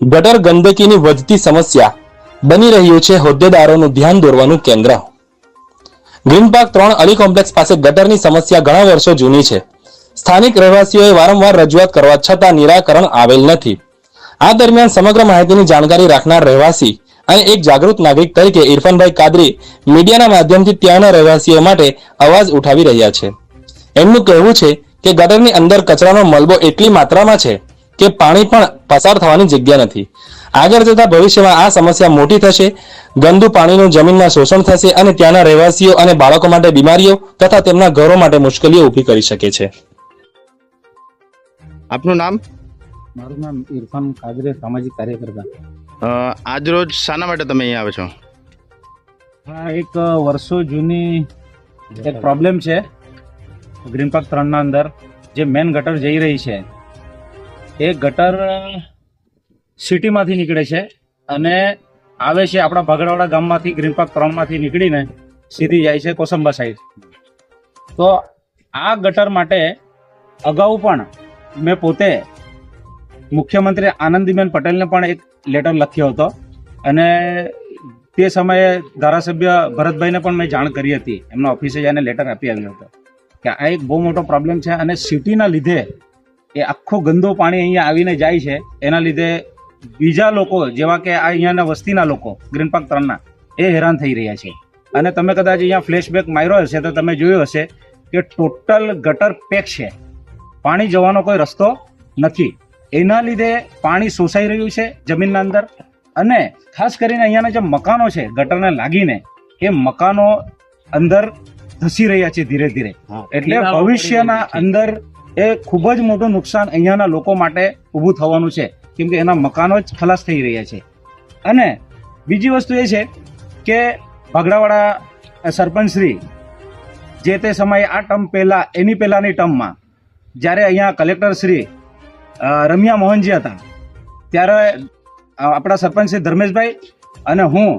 ગટર ગંદકીની વધતી સમસ્યા બની રહ્યું છે હોદ્દેદારોનું ધ્યાન દોરવાનું કેન્દ્ર. ગ્રીન પાર્ક ત્રણ અલી કોમ્પ્લેક્સ પાસે ગટરની સમસ્યા ઘણા વર્ષો જૂની છે. સ્થાનિક રહેવાસીઓએ વારંવાર રજૂઆત કરવા છતાં નિરાકરણ આવેલ નથી. આ દરમિયાન સમગ્ર માહિતીની જાણકારી રાખનાર રહેવાસી અને એક જાગૃત નાગરિક તરીકે ઇરફાનભાઈ કાદરી મીડિયાના માધ્યમથી ત્યાંના રહેવાસીઓ માટે અવાજ ઉઠાવી રહ્યા છે. એમનું કહેવું છે કે ગટરની અંદર કચરાનો મલબો એટલી માત્રામાં છે કે પાણી પણ પસાર થવાની જગ્યા નથી. આગળ જતા ભવિષ્યમાં આ સમસ્યા મોટી થશે. ગંદુ પાણીનું જમીનમાં શોષણ થશે અને ત્યાંના રહેવાસીઓ અને બાળકો માટે બીમારીઓ તથા તેમના ઘરો માટે મુશ્કેલીઓ ઊભી કરી શકે છે. આપનું નામ? મારું નામ ઇરફાન કાદરે સામાજિક કાર્યકર્તા. આજ રોજ શાના માટે તમે અહીંયા આવો છો? હા એક વર્ષો જૂની એક પ્રોબ્લેમ છે. ગ્રીન પાર્ક ત્રણના અંદર જે મેન ગટર જઈ રહી છે. એ ગટર સિટીમાંથી નીકળે છે અને આવે છે આપણા ભગડવાડા ગામમાંથી, ગ્રીન પાર્ક ત્રણમાંથી નીકળીને સીધી જાય છે કોસંબા સાઈડ તો આ ગટર માટે અગાઉ પણ મેં પોતે મુખ્યમંત્રી આનંદીબેન પટેલને પણ એક લેટર લખ્યો હતો અને તે સમયે ધારાસભ્ય ભરતભાઈને પણ મેં જાણ કરી હતી. એમના ઓફિસે જઈને લેટર આપી આવ્યો હતો કે આ એક બહુ મોટો પ્રોબ્લેમ છે અને સિટીના લીધે એ આખો ગંદો પાણી અહીંયા આવીને જાય છે. એના લીધે બીજા લોકો જેવા કે આ અહીંયાના વસ્તીના લોકો ગ્રીન પાર્ક ત્રણના એ હેરાન થઈ રહ્યા છે. અને તમે કદાચ અહીંયા ફ્લેશબેક માર્યો હશે તો તમે જોયું હશે કે ટોટલ ગટર પેક છે. પાણી જવાનો કોઈ રસ્તો નથી. એના લીધે પાણી શોષાઈ રહ્યું છે જમીનના અંદર. અને ખાસ કરીને અહીંયાના જે મકાનો છે ગટરને લાગીને એ મકાનો અંદર ધસી રહ્યા છે ધીરે ધીરે. એટલે ભવિષ્યના અંદર એ ખૂબ જ મોટું નુકસાન અહીંયાના લોકો માટે ઊભું થવાનું છે. કેમ કે એના મકાનો જ ખલાસ થઈ રહ્યા છે. અને બીજી વસ્તુ એ છે કે ભાગડાવાળા સરપંચશ્રી જે તે સમયે આ ટર્મ પહેલા, એની પહેલાંની ટર્મમાં જ્યારે અહીંયા કલેક્ટર શ્રી રમ્યા મોહનજી હતા, ત્યારે આપણા સરપંચ શ્રી ધર્મેશભાઈ અને હું,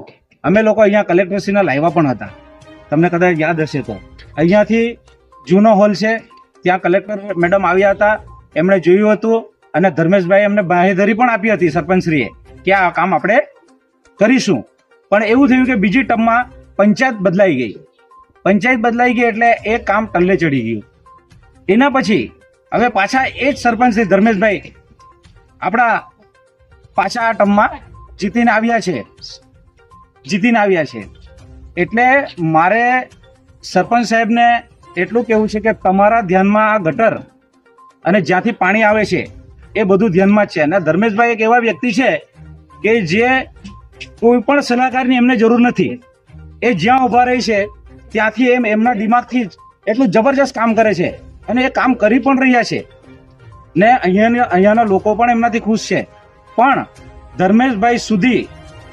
અમે લોકો અહીંયા કલેક્ટરશ્રીના લાવ્યા પણ હતા. તમને કદાચ યાદ હશે તો. અહીંયાથી જૂનો હોલ છે ત્યાં કલેક્ટર મેડમ આવ્યા હતા, એમણે જોયું હતું અને ધર્મેશભાઈ એમને બાહેધરી પણ આપી હતી સરપંચશ્રીએ કે આ કામ આપણે કરીશું. પણ એવું થયું કે બીજી ટર્મમાં પંચાયત બદલાઈ ગઈ. પંચાયત બદલાઈ ગઈ એટલે એ કામ ટલ્લે ચડી ગયું. એના પછી હવે પાછા એ જ સરપંચ શ્રી ધર્મેશભાઈ આપણા પાછા આ ટર્મમાં જીતીને આવ્યા છે. જીતીને આવ્યા છે. એટલે મારે સરપંચ સાહેબને એટલું કહેવું છે કે તમારા ધ્યાનમાં આ ગટર અને જ્યાંથી પાણી આવે છે, એ બધું ધ્યાનમાં છે. અને ધર્મેશભાઈ એક એવા વ્યક્તિ છે કે જે કોઈ પણ સલાહકારની એમને જરૂર નથી. એ જ્યાં ઊભા રહી છે, ત્યાંથી એમ એમના દિમાગથી જ એટલું જબરજસ્ત કામ કરે છે. અને એ કામ કરી પણ રહ્યા છે. ને અહીંયાના અહીંયાના લોકો પણ એમનાથી ખુશ છે. પણ ધર્મેશભાઈ સુધી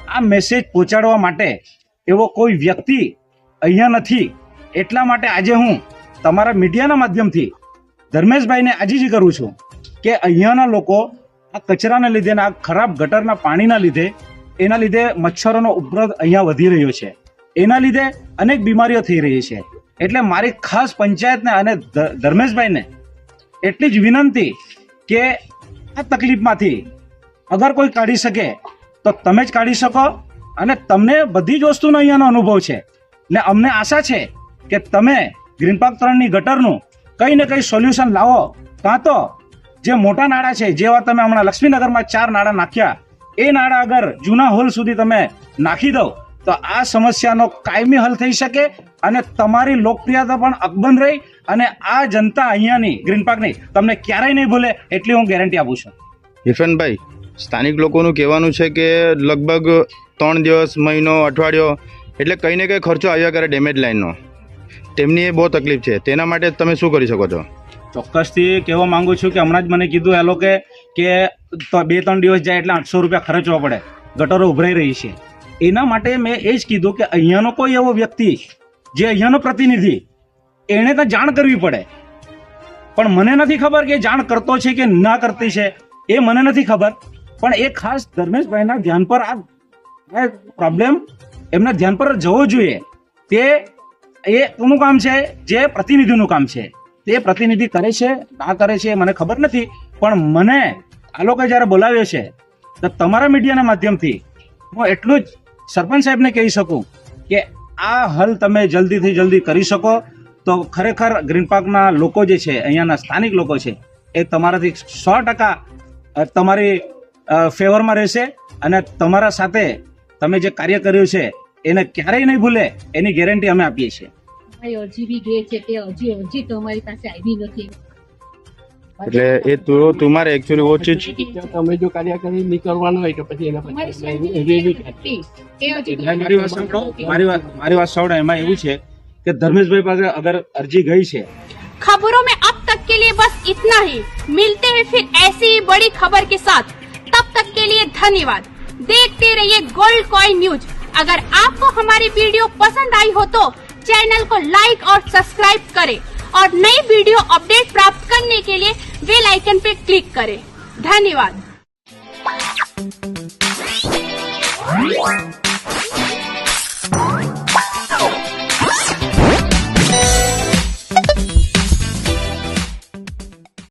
આ મેસેજ પહોંચાડવા માટે એવો કોઈ વ્યક્તિ અહીંયા નથી. એટલા માટે આજે હું તમારા મીડિયાના માધ્યમથી ધર્મેશભાઈને આજીજી કરું છું કે અહીંયાના લોકો આ કચરાના લીધે આ ખરાબ ગટરના પાણીના લીધે, એના લીધે મચ્છરોનો ઉપદ્રવ અહીંયા વધી રહ્યો છે. એના લીધે અનેક બીમારીઓ થઈ રહી છે. એટલે મારી ખાસ પંચાયતને અને ધર્મેશભાઈને એટલી જ વિનંતી કે આ તકલીફમાંથી અગર કોઈ કાઢી શકે, તો તમે જ કાઢી શકો અને તમને બધી જ વસ્તુનો અહીંયાનો અનુભવ છે. ને અમને આશા છે કે તમે ગ્રીન પાર્ક ત્રણની ગટરનું કંઈ ને કંઈ સોલ્યુશન લાવો. કાં તો જે મોટા નાળા છે જેવા તમે હમણાં લક્ષ્મીનગરમાં ચાર નાળા નાખ્યા, એ નાળા અગર જૂના હોલ સુધી તમે નાખી દો, તો આ સમસ્યાનો કાયમી હલ થઈ શકે અને તમારી લોકપ્રિયતા પણ અકબંધ રહી અને આ જનતા અહીંયાની ગ્રીન પાર્કની તમને ક્યારેય નહીં ભૂલે, એટલી હું ગેરંટી આપું છું. ઇરફાનભાઈ સ્થાનિક લોકોનું કહેવાનું છે કે લગભગ ત્રણ દિવસ, મહિનો, અઠવાડિયો, એટલે કંઈ ને કંઈ ખર્ચો આવ્યા કરે ડેમેજ લાઇનનો. તેમની એ બહુ તકલીફ છે. તેના માટે તમે શું કરી શકો છો? ચોક્કસથી કહેવા માંગુ છું કે હમણાં જ મને કીધું એ લોકો કે બે ત્રણ દિવસ જાય એટલે આઠસો રૂપિયા ખર્ચવા પડે. ગટરો ઉભરાઈ રહી છે. એના માટે મેં એ જ કીધું કે અહીંયાનો કોઈ એવો વ્યક્તિ જે અહીંયાનો પ્રતિનિધિ, એણે તો જાણ કરવી પડે. પણ મને નથી ખબર કે જાણ કરતો છે કે ના કરતી છે. એ મને નથી ખબર. પણ એ ખાસ ધર્મેશભાઈના ધ્યાન પર આ પ્રોબ્લેમ એમના ધ્યાન પર જવો જોઈએ. તે એ કોનું કામ છે, જે પ્રતિનિધિનું કામ છે. તે પ્રતિનિધિ કરે છે, ના કરે છે મને ખબર નથી, પણ મને આ લોકો જ્યારે બોલાવ્યો છે, તો તમારા મીડિયાના માધ્યમથી હું એટલું જ સરપંચ સાહેબને કહી શકું કે આ હલ તમે જલ્દીથી જલ્દી કરી શકો. તો ખરેખર ગ્રીન પાર્કના લોકો જે છે, અહીંયાના સ્થાનિક લોકો છે, એ તમારાથી સો ટકા તમારી ફેવરમાં રહેશે અને તમારા સાથે તમે જે કાર્ય કર્યું છે એને ક્યારેય નહીં ભૂલે એની ગેરંટી અમે આપીએ છીએ અમારી અરજી બી ગઈ છે તે હજી હજી તો અમારી પાસે આવી નથી એટલે એ તો તમારે એકચ્યુઅલી વો ચીજ તમે જો કાર્યકારી નહીં કરવાનું હોય તો પછી એના અમારી પછી સામે એવી એવી હતી. એ હજી મારી વાત સાંભળો મારી વાત મારી વાત સાંભળો એમાં એવું છે કે ધર્મેશભાઈ પાસે અગર અરજી ગઈ છે खबरों में अब तक के लिए बस इतना ही मिलते हैं फिर ऐसी ही बड़ी खबर के साथ तब तक के लिए धन्यवाद देखते रहिए गोल्ड कॉइन न्यूज अगर आपको हमारी वीडियो पसंद आई हो तो चैनल को लाइक और सब्सक्राइब करें और नई वीडियो अपडेट प्राप्त करने के लिए बेल आइकन पर क्लिक करें। धन्यवाद।